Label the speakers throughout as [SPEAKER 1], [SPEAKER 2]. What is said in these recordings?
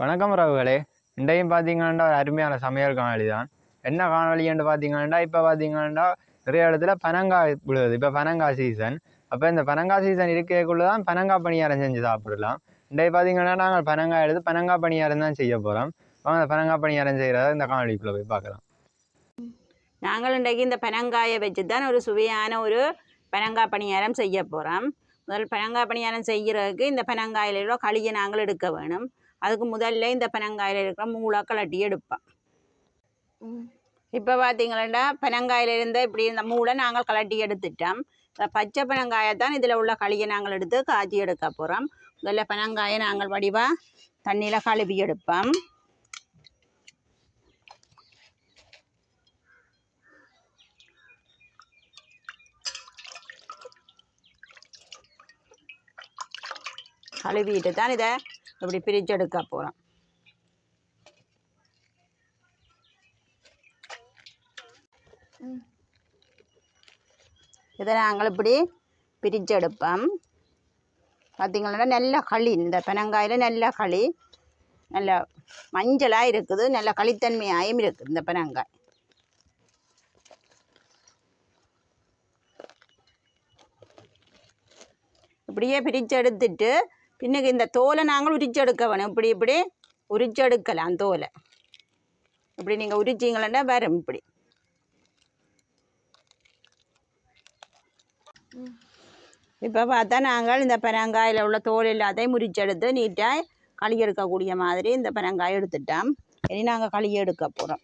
[SPEAKER 1] வணக்கம் உறவுகளே இன்றையும் பார்த்தீங்கன்னா ஒரு அருமையான சமையல் காணொலி தான் என்ன காணொளின்னு பார்த்தீங்கன்னா இப்போ பார்த்தீங்கன்னா நிறைய இடத்துல பனங்காய் விழுது இப்போ பனங்காய் சீசன் அப்போ இந்த பனங்காய் சீசன் இருக்கக்குள்ள தான் பனங்காய் பணியாரம் செஞ்சு சாப்பிடலாம். இன்றைக்கு பார்த்தீங்கன்னா நாங்கள் பனங்காய் எடுத்து பனங்காய் பணியாரம் தான் செய்ய போகிறோம் வாங்க அந்த பனங்காய் பணியாரம் செய்கிறத இந்த காணொலிக்குள்ளே போய் பார்க்கலாம்.
[SPEAKER 2] நாங்கள் இன்றைக்கு இந்த பனங்காயை வச்சு தான் ஒரு சுவையான ஒரு பனங்காய் பணியாரம் செய்ய போகிறோம் முதல் பனங்காய் பணியாரம் செய்கிறதுக்கு இந்த பனங்காயிலோ களியை நாங்கள் எடுக்க வேணும். அதுக்கு முதல்ல இந்த பனங்காயில் இருக்கிற மூளை கலட்டி எடுப்போம் இப்போ பார்த்தீங்களா பனங்காயில் இருந்த இப்படி இந்த மூளை நாங்கள் கலட்டி எடுத்துட்டோம். பச்சை பனங்காயை தான் இதில் உள்ள களியை நாங்கள் எடுத்து காய்ச்சி எடுக்க போகிறோம் முதல்ல பனங்காயை நாங்கள் வடிவாக தண்ணியில் கழுவி எடுப்போம். கழுவிட்டு தான் இதை இப்படி பிரிச்செடுக்க போகிறோம் இதை நாங்கள் இப்படி பிரிச்செடுப்போம் எடுப்போம். நல்ல களி இந்த பெனங்காயில் நல்ல களி நல்ல மஞ்சளாக இருக்குது நல்ல களித்தன்மையாயும் இருக்குது இந்த பெனங்காய். இப்படியே பிரித்து எடுத்துட்டு பின்னுக்கு இந்த தோலை நாங்கள் உரிச்செடுக்க வேணும் இப்படி இப்படி உரிச்செடுக்கலாம் தோலை. இப்படி நீங்கள் உரிச்சிங்களா வரும் இப்படி. இப்போ பார்த்தா நாங்கள் இந்த பனங்காயில் உள்ள தோல் எல்லாத்தையும் முறிச்செடுத்து நீட்டாக களி எடுக்கக்கூடிய மாதிரி இந்த பனங்காய் எடுத்துட்டோம். இனி நாங்கள் களி எடுக்க போகிறோம்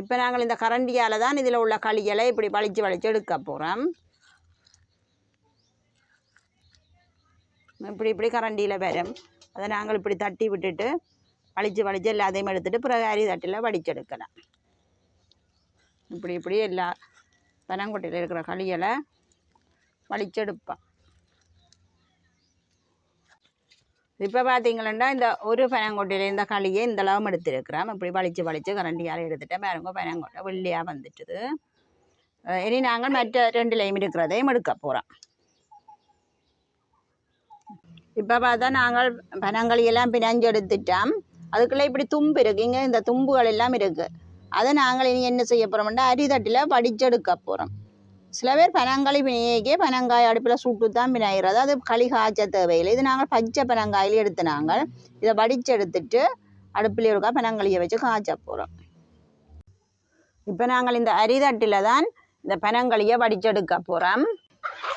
[SPEAKER 2] இப்போ நாங்கள் இந்த கரண்டியால் தான் இதில் உள்ள களிகளை இப்படி வலிச்சு வலிச்சு எடுக்க போகிறோம் இப்படி இப்படி கரண்டியில் வரும். அதை நாங்கள் இப்படி தட்டி விட்டுட்டு வலிச்சு வலிச்சு எல்லாத்தையும் எடுத்துட்டு பிறகு அரி தட்டில் வடிச்செடுக்கலாம். இப்படி இப்படி எல்லா பனங்கொட்டையில் இருக்கிற களிகளை வலிச்செடுப்பேன் இப்போ பார்த்தீங்களா இந்த ஒரு பனங்கொட்டையில் இந்த களியை இந்த அளவு எடுத்துருக்கிறோம். இப்படி வலிச்சு வலிச்சு கரண்டியால் எடுத்துட்டேன் பாருங்க பனங்கொட்டை வெள்ளியாக வந்துட்டுது. இனி நாங்கள் மற்ற ரெண்டு லைம் இருக்கிறதையும் எடுக்க போகிறோம் இப்போ பார்த்தா நாங்கள் பனங்களியெல்லாம் பிணைஞ்சு எடுத்துட்டோம். அதுக்குள்ளே இப்படி தும்பு இருக்குது இங்கே இந்த தும்புகள் எல்லாம் இருக்குது அதை நாங்கள் இனி என்ன செய்ய போகிறோம்னா அரிதட்டில் வடிச்செடுக்க போகிறோம் சில பேர் பனங்களி பிணையக்கே பனங்காய் அடுப்பில் சுட்டு தான் பிணைகிறது அது களி காய்ச்ச தேவையில்லை. இது நாங்கள் பச்சை பனங்காயில் எடுத்து நாங்கள் இதை வடிச்செடுத்துட்டு அடுப்பில் இருக்கா பனங்களியை வச்சு காய்ச்ச போகிறோம் இப்போ நாங்கள் இந்த அரிதட்டில் தான் இந்த பனங்களியை வடிச்செடுக்க போகிறோம்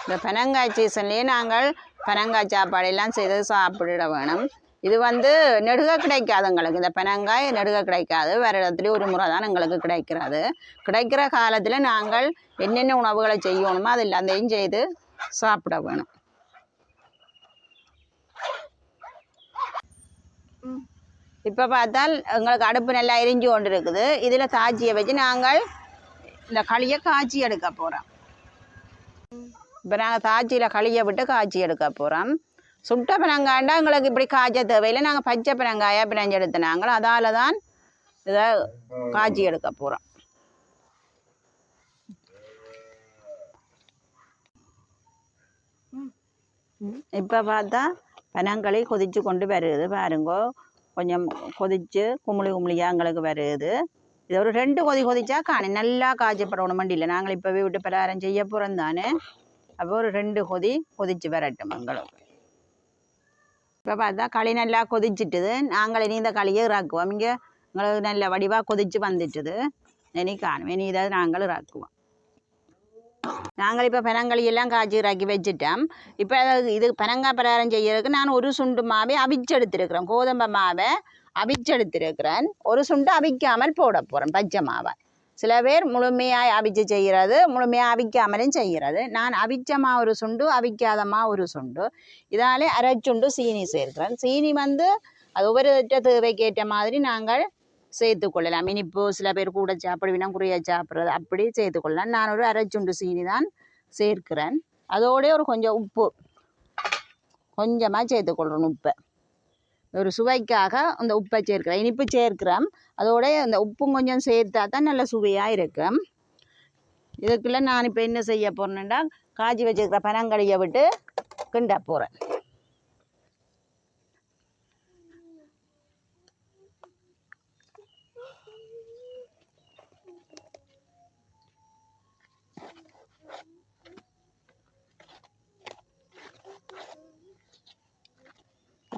[SPEAKER 2] இந்த பனங்காய் சீசன்லேயே நாங்கள் பனங்காய் சாப்பாடெல்லாம் செய்து சாப்பிட வேணும். இது வந்து நெடுக கிடைக்காது எங்களுக்கு. இந்த பனங்காய் நெடுக கிடைக்காது. வேறு இடத்துலையும் ஒரு முறை தான் எங்களுக்கு கிடைக்கிறது. கிடைக்கிற காலத்தில் நாங்கள் என்னென்ன உணவுகளை செய்யணுமோ அது எல்லாத்தையும் செய்து சாப்பிட வேணும். இப்போ பார்த்தால் எங்களுக்கு அடுப்பு நல்லா எரிஞ்சு கொண்டு இருக்குது இதில் தாஜியை வச்சு நாங்கள் இந்த களியை காய்ச்சி எடுக்க போகிறோம் இப்போ நாங்கள் தாச்சியில் களியை விட்டு காய்ச்சி எடுக்க போகிறோம் சுட்ட பனங்காண்டா எங்களுக்கு இப்படி காய்ச்ச தேவையில்லை. நாங்கள் பச்சை பனங்காயாக பிணைஞ்சு எடுத்தினாங்களோ? அதால் தான் இதை காய்ச்சி எடுக்க போகிறோம் இப்போ பார்த்தா பனங்களி கொதிச்சு கொண்டு வருது. பாருங்கோ கொஞ்சம் கொதிச்சு குமுளி குமுளியாக எங்களுக்கு வருது. இது ஒரு ரெண்டு கொதி கொதிச்சா காணி. நல்லா காய்ச்சப்படணும் மண்டியில். நாங்கள் இப்போவே விட்டு பிரகாரம் செய்ய போகிறோம் தானே. அப்போ ஒரு ரெண்டு கொதி கொதிச்சு வரட்டும் எங்களுக்கு இப்போ பார்த்தா களி நல்லா கொதிச்சிட்டுது நாங்கள் இனி இந்த களியை இறக்குவோம் இங்கே எங்களுக்கு நல்ல வடிவாக கொதிச்சு வந்துட்டுது இனி காணும் இனி இதை நாங்கள் இறக்குவோம் நாங்கள் இப்போ பனங்களி எல்லாம் காய்ச்சி இறக்கி வச்சுட்டோம் இப்போ இது பனங்காய் பலகாரம் செய்யறதுக்கு நான் ஒரு சுண்டு மாவை அவிச்செடுத்திருக்கிறேன் கோதம்பை மாவை அவிச்செடுத்திருக்கிறேன் ஒரு சுண்டு அவிக்காமல் போட போகிறேன் பச்சை மாவை சில பேர் முழுமையாக அவிச்சு செய்கிறது முழுமையாக அவிக்காமலும் செய்கிறது. நான் அவிச்சமா ஒரு சுண்டு அவிக்காதமா ஒரு சுண்டு. இதாலே அரைச்சுண்டு சீனி சேர்க்கிறேன். சீனி வந்து அது ஒவ்வொரு தேவைக்கேற்ற மாதிரி நாங்கள் சேர்த்து கொள்ளலாம். இனிப்பு சில பேர் கூட சாப்பிடுவினா குறைய சாப்பிட்றது அப்படி சேர்த்து கொள்ளலாம். நான் ஒரு அரைச்சுண்டு சீனி தான் சேர்க்கிறேன். அதோடய ஒரு கொஞ்சம் உப்பு கொஞ்சமாக சேர்த்துக்கொள்ளணும் உப்பை. ஒரு சுவைக்காக அந்த உப்பை சேர்க்கிறேன். இனிப்பு சேர்க்கிறோம் அதோடய அந்த உப்பும் கொஞ்சம் சேர்த்தா தான் நல்ல சுவையாக இருக்கும். இதுக்குள்ளே நான் இப்போ என்ன செய்ய போகிறேன்னா காய்ச்சி வச்சுருக்கிற பனங்கடியை விட்டு கிண்ட போகிறேன்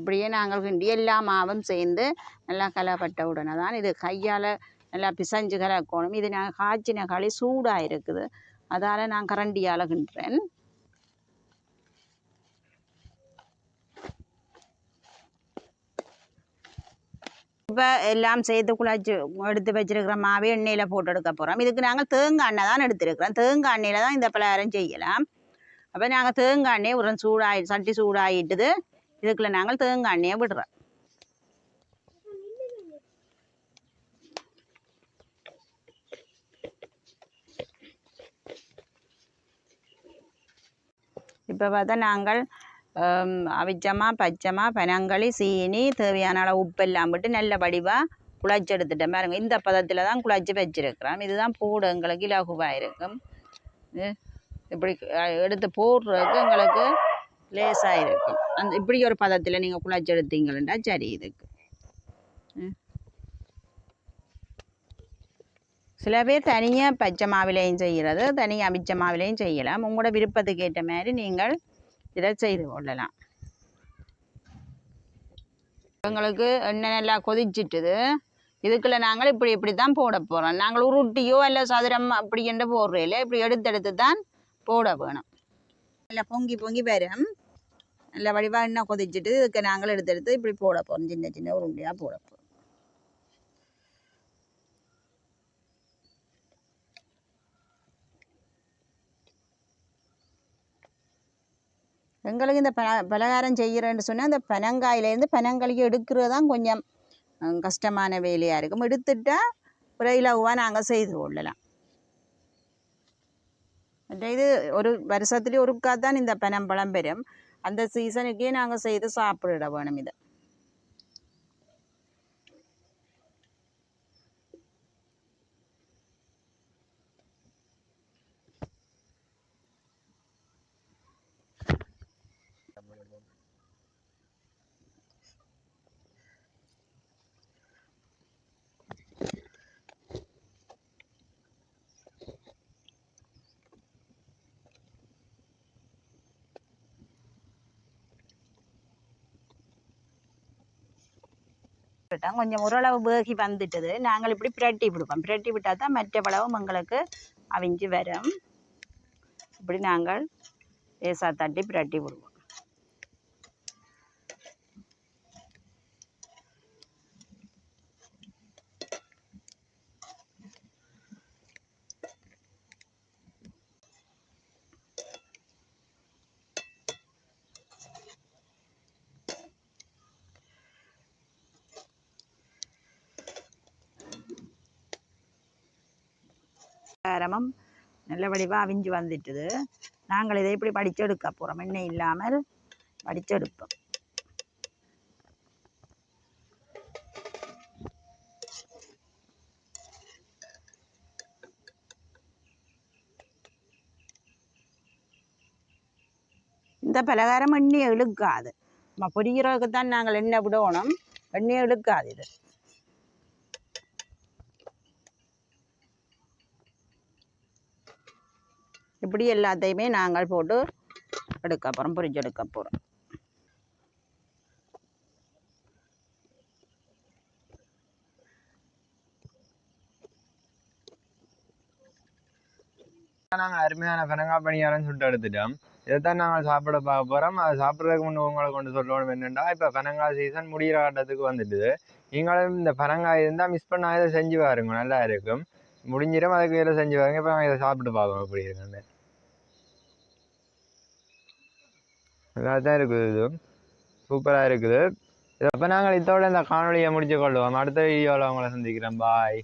[SPEAKER 2] இப்படியே நாங்கள் கிண்டி எல்லா மாவும் சேர்ந்து நல்லா கலப்பட்ட உடனே தான் இது கையால் நல்லா பிசைஞ்சு கலக்கணும். இது நான் காய்ச்சின களி சூடாக இருக்குது. அதால் நான் கரண்டியால் கிண்டுறேன். இப்போ எல்லாம் சேர்த்து குழச்சி எடுத்து வச்சிருக்கிற மாவே எண்ணெயில் போட்டு எடுக்க போகிறோம் இதுக்கு நாங்கள் தேங்காய் எண்ணெய் தான் எடுத்துருக்கிறோம். தேங்காய் எண்ணெயில் தான் இந்த பலகாரம் செய்யலாம். அப்போ நாங்கள் தேங்காய் எண்ணெய் ஒரு சூடாகி சட்டி சூடாகிட்டுது இதுக்குள்ள நாங்கள் தேங்காய் விடுறோம். இப்போ பார்த்தா நாங்கள் அவிச்சமாக பச்சமாக பனங்களி சீனி தேவையான அளவு உப்பெல்லாம் விட்டு நல்ல வடிவாக குழச்சி எடுத்துட்டேன் பாருங்க இந்த பதத்தில் தான் குழச்சி வச்சிருக்கிறோம். இதுதான் போடு எங்களுக்கு இலகுவாக இருக்கும். இப்படி எடுத்து போடுறதுக்கு எங்களுக்கு லேசாக இருக்கும். அந்த இப்படி ஒரு பதத்தில் நீங்கள் குழச்சி எடுத்தீங்களா சரி இதுக்கு. சில பேர் தனியாக பச்சை மாவிலையும் செய்கிறது தனியாக அமிச்ச மாவிலையும் செய்யலாம். உங்களோட விருப்பத்துக்கு ஏற்ற மாதிரி நீங்கள் இதை செய்து கொள்ளலாம். எங்களுக்கு எண்ணெய் நல்லா கொதிச்சிட்டுது. இதுக்குள்ள நாங்கள் இப்படி இப்படி தான் போட போகிறோம் நாங்கள் உருட்டியோ இல்லை சதுரம் அப்படி என்று போடுறதில்ல இப்படி எடுத்து எடுத்து தான் போட வேணும். நல்லா பொங்கி பொங்கி வரும். நல்லா வடிவாக இன்னும் கொதிச்சுட்டு இதுக்கு நாங்கள் எடுத்து எடுத்து இப்படி போட போகிறோம் சின்ன சின்ன உருண்டையாக போட போகிறோம் எங்களுக்கு இந்த பல பலகாரம் செய்கிறேன்னு சொன்னால் அந்த பனங்காயிலேருந்து பனங்களுக்கு எடுக்கிறது தான் கொஞ்சம் கஷ்டமான வேலையாக இருக்கும். எடுத்துட்டால் ஒரு இலவாக நாங்கள் செய்து கொள்ளலாம். மற்ற ஒரு வருஷத்துலேயே ஒருக்கா தான் இந்த பனம்பழம் வரும் அந்த சீசனுக்கே நாங்கள் செய்து சாப்பிட வேணும் இதை விட்டோம் கொஞ்சம் ஓரளவு வேகி வந்துட்டது. நாங்கள் இப்படி பிரட்டி விடுவோம். பிரட்டி விட்டால் தான் மற்ற பழவும் எங்களுக்கு அவிஞ்சு வரும். இப்படி நாங்கள் லேசாக தட்டி பிரட்டி விடுவோம். காரமும் நல்ல வடிவாக அவிஞ்சு வந்துட்டுது. நாங்கள் இதை இப்படி வடிச்செடுக்க போகிறோம் எண்ணெய் இல்லாமல் படிச்செடுப்போம். இந்த பலகாரம் எண்ணெய் இழுக்காது. நம்ம பொரிகிறதுக்கு தான் நாங்கள் எண்ணெய் விடணும். எண்ணெய் இழுக்காது இது. இப்படி எல்லாத்தையுமே நாங்கள் போட்டு எடுக்க போகிறோம் பொரிச்சு எடுக்க போகிறோம்
[SPEAKER 1] நாங்கள் அருமையான பனங்காய் பணியாரம் சுட்டு எடுத்துட்டோம். இதைத்தான் நாங்கள் சாப்பிட பார்க்க போகிறோம் அதை சாப்பிட்றதுக்கு முன்னே உங்களை கொண்டு சொல்லணும் என்னென்னா இப்போ பனங்காய் சீசன் முடிகிற கட்டத்துக்கு வந்துட்டு நீங்களும் இந்த பனங்காய் இருந்தால் மிஸ் பண்ணால் இதை செஞ்சு பாருங்க நல்லா இருக்கும். முடிஞ்சிடும் அதுக்கு இதில் செஞ்சு பாருங்க. இப்போ நாங்கள் இதை சாப்பிட்டு பார்க்கணும் எப்படி இருக்குன்னு. நல்லா தான் இருக்குது. இது சூப்பராக இருக்குது. அப்போ நாங்கள் இதோட இந்த காணொலியை முடிச்சு கொள்வோம். அடுத்த வீடியோவில் உங்களை சந்திக்கிறேன். பாய்